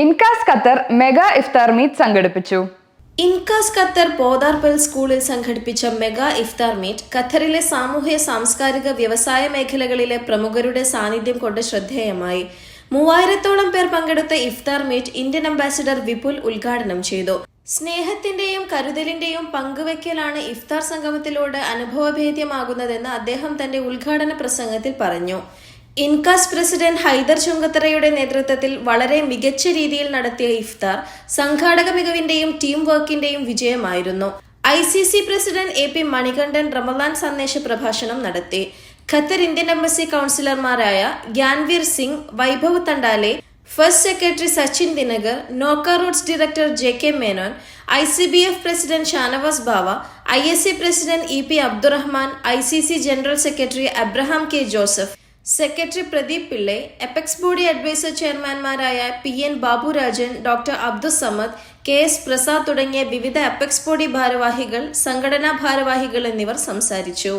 INCAS Qatar mega ഇഫ്താർ meet സംഘടിപ്പിച്ചു. INCAS Qatar പോദാർപൽ സ്കൂളിൽ സംഘടിപ്പിച്ച മെഗാ ഇഫ്താർ മീറ്റ് ഖത്തറിലെ സാമൂഹ്യ സാംസ്കാരിക വ്യവസായ മേഖലകളിലെ പ്രമുഖരുടെ സാന്നിധ്യം കൊണ്ട് ശ്രദ്ധേയമായി. മൂവായിരത്തോളം പേർ പങ്കെടുത്ത ഇഫ്താർ മീറ്റ് ഇന്ത്യൻ അംബാസിഡർ വിപുൽ ഉദ്ഘാടനം ചെയ്തു. സ്നേഹത്തിന്റെയും കരുതലിന്റെയും പങ്കുവെക്കലാണ് ഇഫ്താർ സംഗമത്തിലൂടെ അനുഭവഭേദ്യമാകുന്നതെന്ന് അദ്ദേഹം തന്റെ ഉദ്ഘാടന പ്രസംഗത്തിൽ പറഞ്ഞു. ഇൻകാസ് പ്രസിഡന്റ് ഹൈദർ ചുങ്കത്തറയുടെ നേതൃത്വത്തിൽ വളരെ മികച്ച രീതിയിൽ നടത്തിയ ഇഫ്താർ സംഘാടക മികവിന്റെയും ടീം വർക്കിന്റെയും വിജയമായിരുന്നു. I C C president A P Manikandan Ramadan സന്ദേശ പ്രഭാഷണം നടത്തി. ഖത്തർ ഇന്ത്യൻ എംബസി കൗൺസിലർമാരായ ഗ്യാൻവീർ സിംഗ് വൈഭവ് തണ്ടാലെ ഫസ്റ്റ് സെക്രട്ടറി സച്ചിൻ ദിനകർ നോക്ക roads director J K Menon I C B F president Shanavas Bava I S C president E P Abdurahman I C C general secretary Abraham K Joseph secretary Pradeep Pillai apex body advisor ചെയർമാൻമാരായ P N Baburajan doctor Abdussamad K S Prasad തുടങ്ങിയ വിവിധ apex body ഭാരവാഹികൾ സംഘടനാ ഭാരവാഹികൾ എന്നിവർ സംസാരിച്ചു.